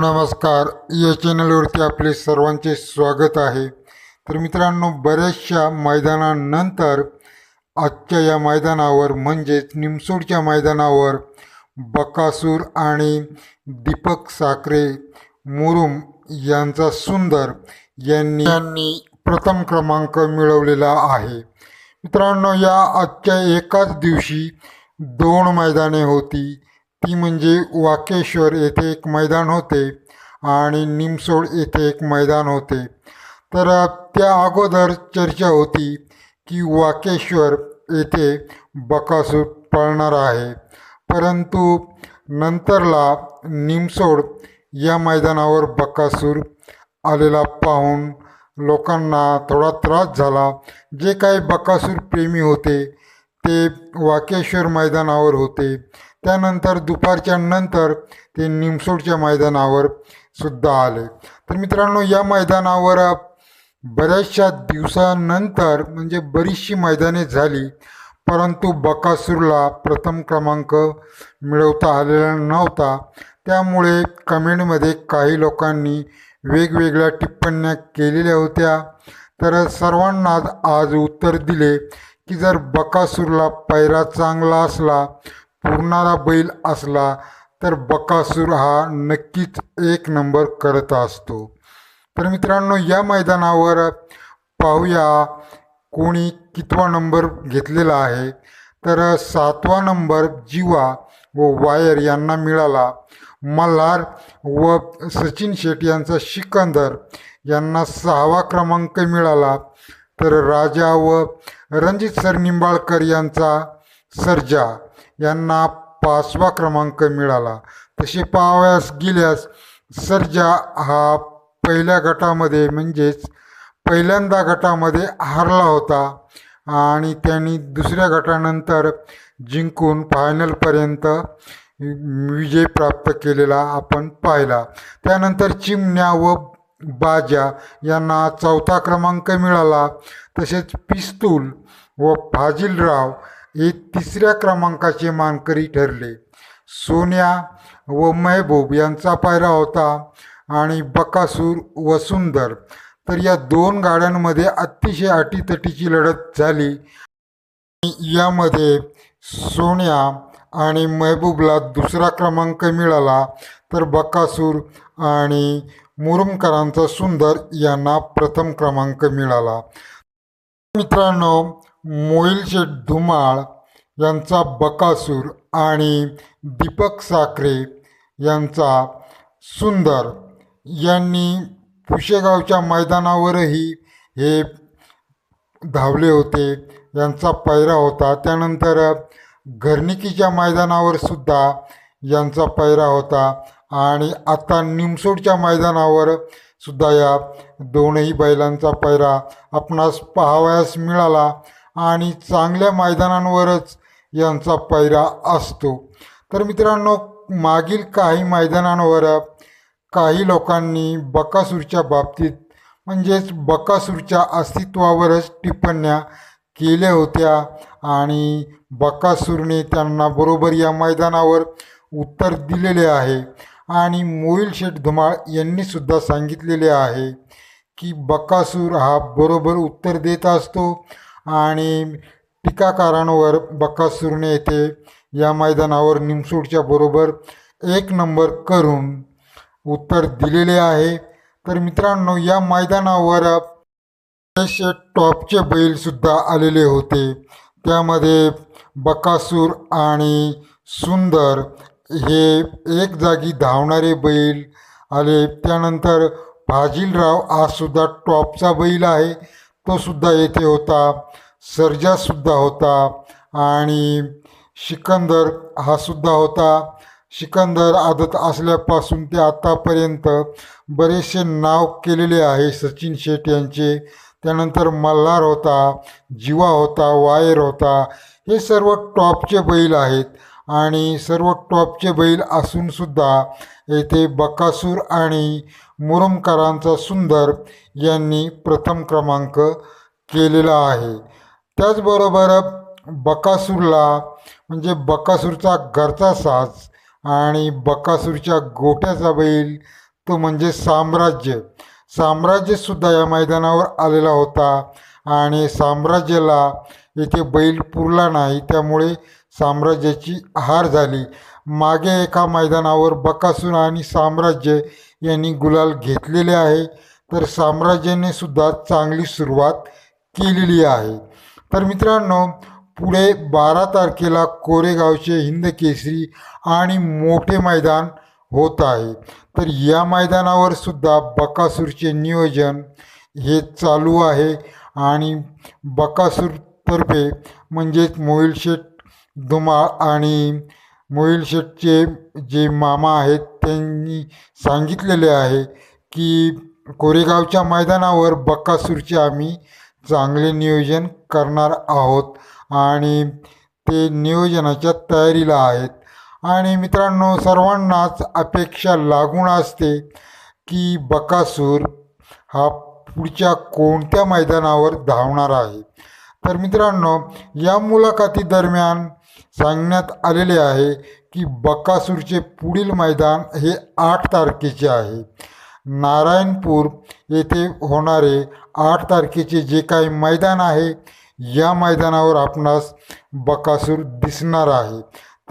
नमस्कार. या चॅनलवरती आपले सर्वांचे स्वागत आहे. तर मित्रांनो बऱ्याचशा मैदानानंतर आजच्या या मैदानावर म्हणजेच निमसोडच्या मैदानावर बकासूर आणि दीपक साखरे मुरुम यांचा सुंदर यांनी यांनी प्रथम क्रमांक मिळवलेला आहे. मित्रांनो या आजच्या एकाच दिवशी दोन मैदाने होती. ती म्हणजे वाकेश्वर येथे एक मैदान होते आणि निमसोड येथे एक मैदान होते. तर त्या अगोदर चर्चा होती की वाकेश्वर येथे बकासूर पळणार आहे. परंतु नंतरला निमसोड या मैदानावर बकासूर आलेला पाहून लोकांना थोडा त्रास झाला. जे काही बकासूर प्रेमी होते ते वाकेश्वर मैदानावर होते. त्यानंतर दुपारच्या नंतर ते निमसोडच्या मैदानावर सुद्धा आले. तर मित्रांनो या मैदानावर बऱ्याचशा दिवसानंतर म्हणजे बरीचशी मैदाने झाली परंतु बकासूरला प्रथम क्रमांक मिळवता आलेला नव्हता. त्यामुळे कमेंटमध्ये काही लोकांनी वेगवेगळ्या टिप्पण्या केलेल्या होत्या. तर सर्वांना आज उत्तर दिले की जर बकासूरला पैरा चांगला असला पुरणारा बैल असला तर बकासूर हा नक्कीच एक नंबर करत असतो. तर मित्रांनो या मैदानावर पाहूया कोणी कितवा नंबर घेतलेला आहे. तर सातवा नंबर जीवा व वायर यांना मिळाला. मल्हार व सचिन शेट यांचा सिकंदर यांना सहावा क्रमांक मिळाला. तर राजा व रणजित सर निंबाळकर यांचा सर्जा. यांना पाचवा क्रमांक मिळाला. तसे पाहावयास गेल्यास सर्जा हा पहिल्या गटामध्ये म्हणजेच पहिल्यांदा गटामध्ये हारला होता आणि त्यांनी दुसऱ्या गटानंतर जिंकून फायनलपर्यंत विजय प्राप्त केलेला आपण पाहिला. त्यानंतर चिमण्या व बाजा यांना चौथा क्रमांक मिळाला. तसेच पिस्तूल व फाजिलराव हे तिसऱ्या क्रमांकाचे मानकरी ठरले. सोन्या व महबूब यांचा पायरा होता आणि बकासूर व सुंदर. तर या दोन गाड्यांमध्ये अतिशय अटीतटीची लढत झाली. यामध्ये सोन्या आणि महबूबला दुसरा क्रमांक मिळाला. तर बकासूर आणि मुरुमकरांचा सुंदर यांना प्रथम क्रमांक मिळाला. मित्रांनो मोहिलशेठ धुमाळ यांचा बकासूर आणि दीपक साखरे यांचा सुंदर यांनी पुशेगावच्या मैदानावरही हे धावले होते. यांचा पैरा होता. त्यानंतर घरनिकीच्या मैदानावर सुद्धा यांचा पैरा होता. आणि आता निमसोडच्या मैदानावर सुद्धा या दोनही बैलांचा पैरा आपणास पाहावयास मिळाला. आणि चांगल्या मैदानांवरच यांचा पैरा असतो. तर मित्रांनो मागील काही मैदानांवर काही लोकांनी बकासूरच्या बाबतीत म्हणजेच बकासूरच्या अस्तित्वावरच टिप्पण्या केल्या होत्या आणि बकासूरने त्यांना बरोबर या मैदानावर उत्तर दिलेले आहे. आणि मोईल शेठ धुमाळ यांनीसुद्धा सांगितलेले आहे की बकासूर हा बरोबर उत्तर देत असतो आणि टीकाकारांवर बकासूरने येथे या मैदानावर निमसूडच्या बरोबर एक नंबर करून उत्तर दिलेले आहे. तर मित्रांनो या मैदानावर टॉपचे बैलसुद्धा आलेले होते. त्यामध्ये बकासूर आणि सुंदर हे एक जागी धावणारे बैल आले. त्यानंतर भाजीलराव हा सुद्धा टॉपचा बैल आहे. तो सुद्धा येथे होता सर्जासुद्धा होता आणि सिकंदर हा सुद्धा होता. सिकंदर आदत असल्यापासून ते आत्तापर्यंत बरेचसे नाव केलेले आहे सचिन शेट यांचे. त्यानंतर मल्हार होता जीवा होता वायर होता. हे सर्व टॉपचे बैल आहेत. आणि सर्व टॉपचे बैल असूनसुद्धा येथे बकासूर आणि मुरमकरांचा सुंदर यांनी प्रथम क्रमांक केलेला आहे. त्याचबरोबर बकासूरला म्हणजे बकासूरचा घरचा साज आणि बकासूरच्या गोट्याचा बैल तो म्हणजे साम्राज्य. साम्राज्यसुद्धा या मैदानावर आलेला होता आणि साम्राज्याला येथे बैल पुरला नाही त्यामुळे साम्राज्याची हार झाली. मागे एका मैदानावर बकासूर आणि साम्राज्य यांनी गुलाल घेतलेले आहे. तर साम्राज्याने सुद्धा चांगली सुरुवात केलेली आहे. तर मित्रांनो पुढे बारा तारखेला कोरेगावचे हिंद केसरी आणि मोठे मैदान होत आहे. तर या मैदानावर सुद्धा बकासूरचे नियोजन हे चालू आहे. आणि बकासूरतर्फे म्हणजेच मोहिलशेठ धुमाळ आणि मोहिल शेठचे जे मामा आहेत त्यांनी सांगितलेले आहे की कोरेगावच्या मैदानावर बकासूरचे आम्ही चांगले नियोजन करणार आहोत आणि ते नियोजनाच्या तयारीला आहेत. आणि मित्रांनो सर्वांनाच अपेक्षा लागून असते की बकासूर हा पुढच्या कोणत्या मैदानावर धावणार आहे. तर मित्रांनो या मुलाखती दरम्यान सांगण्यात आलेले आहे की बकासूरचे पुढील मैदान हे आठ तारखेचे आहे. नारायणपूर येथे होणारे आठ तारखेचे जे काही मैदान आहे या मैदानावर आपणास बकासूर दिसणार आहे.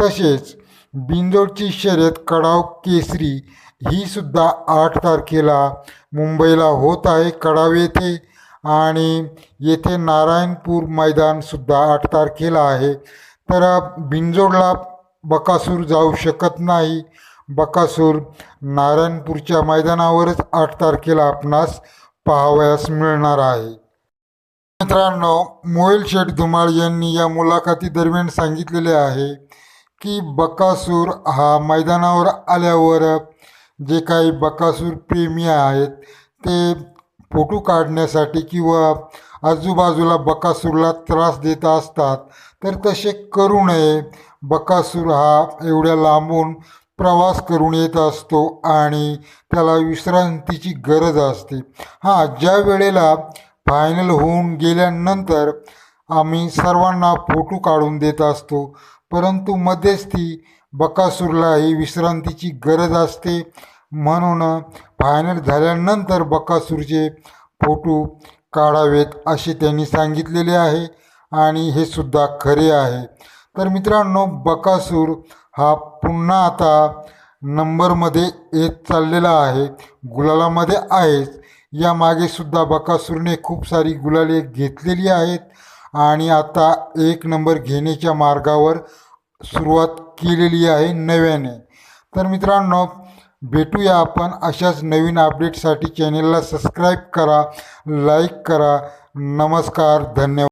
तसेच बिंदोडची शर्यत कडाव केसरी ही सुद्धा आठ तारखेला मुंबईला होत आहे कडाव येथे. आणि येथे नारायणपूर मैदानसुद्धा आठ तारखेला आहे. तर बिंजोडला बकासूर जाऊ शकत नाही. बकासूर नारायणपूरच्या मैदानावरच आठ तारखेला आपणास पाहावयास मिळणार आहे. मित्रांनो मोहिल शेठ धुमाळ यांनी या मुलाखती दरम्यान सांगितलेले आहे की बकासूर हा मैदानावर आल्यावर जे काही बकासूर प्रेमी आहेत ते फोटो काढण्यासाठी किंवा आजूबाजूला बकासूरला त्रास देत असतात. तर तसे करू नये. बकासूर हा एवढ्या लांबून प्रवास करून येत असतो आणि त्याला विश्रांतीची गरज असते. हां ज्या वेळेला फायनल होऊन गेल्यानंतर आम्ही सर्वांना फोटो काढून देत असतो. परंतु मध्यस्थी बकासूरला ही विश्रांतीची गरज असते. म्हणून फायनल झाल्यानंतर बकासूरचे फोटो काढावेत असे त्यांनी सांगितलेले आहे आणि हे सुद्धा खरे आहे. तर मित्रांनो बकासूर हा पुन्हा आता नंबरमध्ये येत चाललेला आहे. गुलालामध्ये आहेच. यामागे सुद्धा बकासूरने खूप सारी गुलाले घेतलेली आहेत आणि आता एक नंबर घेण्याच्या मार्गावर सुरुवात केलेली आहे नव्याने. तर मित्रांनो भेटूया आपण अशाच नवीन अपडेटसाठी चॅनेलला सबस्क्राईब करा लाईक करा. नमस्कार धन्यवाद.